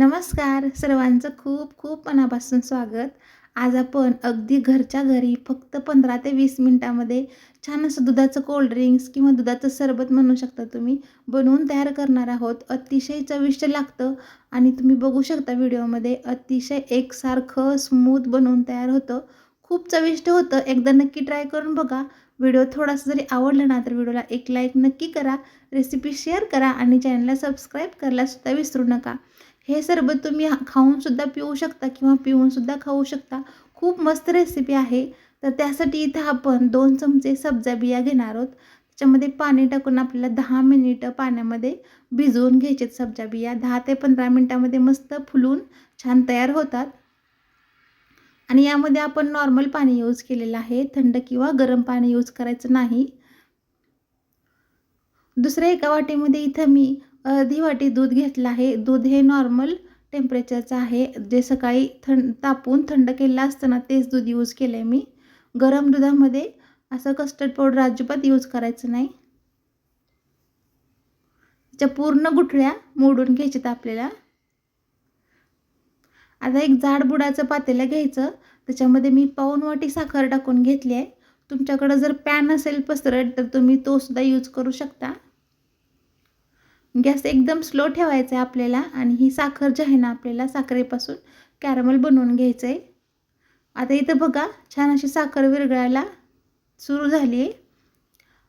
नमस्कार. सर्वांचं खूप खूप मनापासून स्वागत. आज आपण अगदी घरच्या घरी फक्त पंधरा ते वीस मिनटामध्ये छान असं दुधाचं कोल्ड्रिंक्स किंवा दुधाचं सरबत म्हणू शकता तुम्ही. बनवून तयार करणार आहोत. अतिशय चविष्ट लागतं आणि तुम्ही बघू शकता व्हिडिओमध्ये अतिशय एकसारखं स्मूथ बनवून तयार होतं. खूप चविष्ट होतं. एकदा नक्की ट्राय करून बघा. व्हिडिओ थोडासा जरी आवडला ना तर व्हिडिओला एक लाईक नक्की करा. रेसिपी शेअर करा आणि चॅनलला सबस्क्राईब करायला सुद्धा विसरू नका. हे सरबत तुम्ही खाऊनसुद्धा पिऊ शकता किंवा पिऊनसुद्धा खाऊ शकता. खूप मस्त रेसिपी आहे. तर त्यासाठी इथं आपण दोन चमचे सब्जा बिया घेणार आहोत. त्याच्यामध्ये पाणी टाकून आपल्याला दहा मिनिटं पाण्यामध्ये भिजवून घ्यायचे सब्जा बिया. दहा ते पंधरा मिनटामध्ये मस्त फुलून छान तयार होतात. आणि यामध्ये आपण नॉर्मल पाणी यूज केलेलं आहे. थंड किंवा गरम पाणी यूज करायचं नाही. दुसऱ्या एका वाटीमध्ये इथं मी अर्धी वाटी दूध घेतलं आहे. दूध हे नॉर्मल टेम्परेचरचं आहे. जे सकाळी थंड तापून थंड केलेलं असताना तेच दूध यूज केलं आहे मी. गरम दुधामध्ये असं कस्टर्ड पावडर अजिबात यूज करायचं नाही. त्याच्या पूर्ण गुठळ्या मोडून घ्यायच्यात आपल्याला. आता एक जाड बुडाचं पातेलं घ्यायचं. त्याच्यामध्ये मी पाऊन वाटी साखर टाकून घेतली आहे. तुमच्याकडं जर पॅन असेल पसरट तर तुम्ही तो सुद्धा यूज करू शकता. गॅस एकदम स्लो ठेवायचा आहे आपल्याला आणि ही साखर जी आहे ना आपल्याला साखरेपासून कॅरमल बनवून घ्यायचं आहे आता इथं बघा छान अशी साखर विरघळायला सुरू झाली आहे.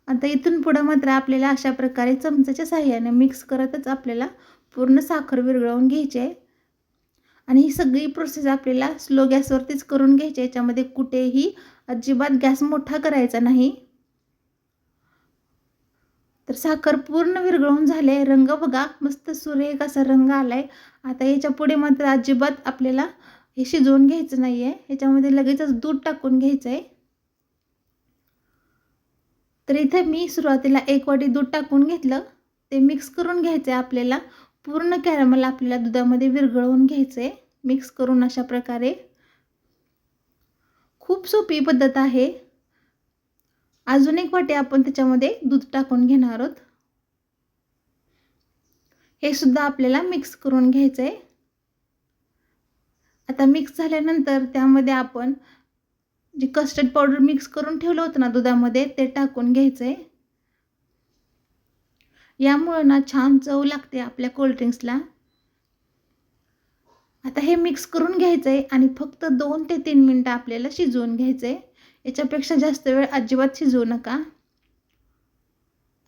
आता इथून पुढं मात्र आपल्याला अशा प्रकारे चमचाच्या साह्याने मिक्स करतच आपल्याला पूर्ण साखर विरघळवून घ्यायची आहे. आणि ही सगळी प्रोसेस आपल्याला स्लो गॅसवरतीच करून घ्यायची याच्यामध्ये कुठेही अजिबात गॅस मोठा करायचा नाही. तर साखर पूर्ण विरघळून झाले. रंग बघा मस्त सुरेख असा रंग आला आहे आता याच्यापुढे मात्र अजिबात आपल्याला हे शिजवून घ्यायचं नाही आहे ह्याच्यामध्ये लगेचच दूध टाकून घ्यायचं आहे तर इथे मी सुरुवातीला एक वाटी दूध टाकून घेतलं. ते मिक्स करून घ्यायचं आहे आपल्याला. पूर्ण कॅरमल आपल्याला दुधामध्ये विरघळवून घ्यायचं आहे मिक्स करून अशा प्रकारे. खूप सोपी पद्धत आहे. अजून एक वाटी आपण त्याच्यामध्ये दूध टाकून घेणार आहोत. हे सुद्धा आपल्याला मिक्स करून घ्यायचं आहे आता मिक्स झाल्यानंतर त्यामध्ये आपण जे कस्टर्ड पावडर मिक्स करून ठेवलं होतं ना दुधामध्ये ते टाकून घ्यायचं आहे यामुळं ना छान चव लागते आपल्या कोल्ड्रिंक्सला आता हे मिक्स करून घ्यायचं आहे आणि फक्त दोन ते तीन मिनटं आपल्याला शिजवून घ्यायचं आहे याच्यापेक्षा जास्त वेळ अजिबात शिजवू नका.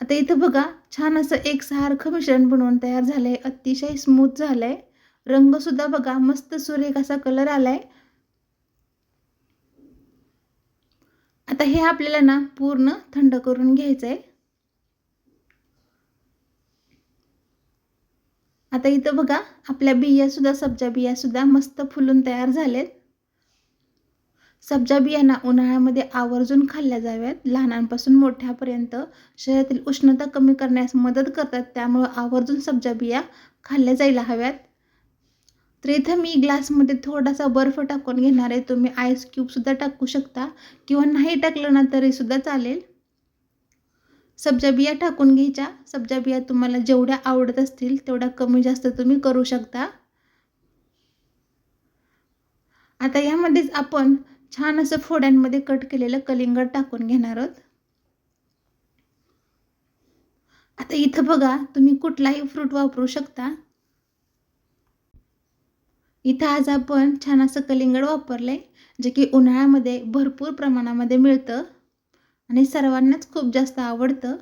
आता इथं बघा छान असं एक सारखं मिश्रण बनवून तयार झालं आहे अतिशय स्मूथ झालं आहे रंगसुद्धा बघा मस्त सुरेख असा कलर आला आहे आता हे आपल्याला ना पूर्ण थंड करून घ्यायचं आहे आता इथं बघा आपल्या बियासुद्धा सब्जा बियासुद्धा मस्त फुलून तयार झालेत. सब्जा बियाणा उन्हाळ्यामध्ये आवर्जून खाल्ल्या जाव्यात. लहानांपासून मोठ्यापर्यंत शरीरातील उष्णता कमी करण्यास मदत करतात. त्यामुळं आवर्जून सब्जा बिया खाल्ल्या जायला हव्यात. तर इथं मी ग्लासमध्ये थोडासा बर्फ टाकून घेणार आहे. तुम्ही आईस क्यूबसुद्धा टाकू शकता. किंवा नाही टाकलं ना तरीसुद्धा चालेल. सब्जा बिया टाकून घ्यायच्या. सब्जा बिया तुम्हाला जेवढ्या आवडत असतील तेवढ्या कमी जास्त तुम्ही करू शकता. आता यामध्येच आपण छान असं फोड्यांमध्ये कट केलेलं कलिंगड टाकून घेणार आहोत. आता इथं बघा तुम्ही कुठलाही फ्रूट वापरू शकता. इथं आज आपण छान असं कलिंगड वापरलंय जे की उन्हाळ्यामध्ये भरपूर प्रमाणामध्ये मिळतं आणि सर्वांनाच खूप जास्त आवडतं.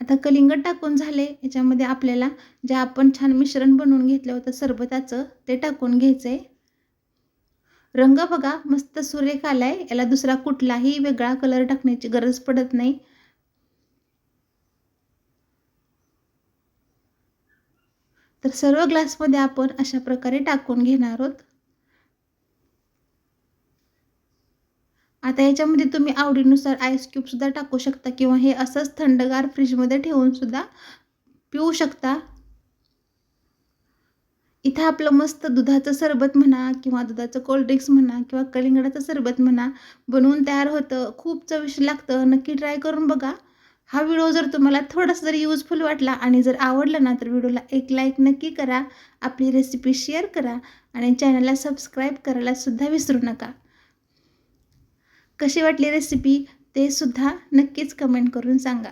आता कलिंगड टाकून झाले याच्यामध्ये आपल्याला जे आपण छान मिश्रण बनवून घेतलं होतं सरबताचं ते टाकून घ्यायचं आहे रंग बघा मस्त सुरेख आला आहे याला दुसरा कुठलाही वेगळा कलर टाकण्याची गरज पडत नाही. तर सर्व ग्लासमध्ये आपण अशा प्रकारे टाकून घेणार आहोत. आता याच्यामध्ये तुम्ही आवडीनुसार आईस क्यूबसुद्धा टाकू शकता किंवा हे असंच थंडगार फ्रीजमध्ये ठेवूनसुद्धा पिऊ शकता. इथं आपलं मस्त दुधाचं सरबत म्हणा किंवा दुधाचं कोल्ड्रिंक्स म्हणा किंवा कलिंगडाचं सरबत म्हणा बनवून तयार होतं. खूप चविष्ट लागतं. नक्की ट्राय करून बघा. हा व्हिडिओ जर तुम्हाला थोडासा जर यूजफुल वाटला आणि जर आवडला ना तर व्हिडिओला एक लाईक नक्की करा. आपली रेसिपी शेअर करा आणि चॅनलला सबस्क्राईब करायला सुद्धा विसरू नका. कशी वाटली रेसिपी ते सुद्धा नक्कीच कमेंट करून सांगा.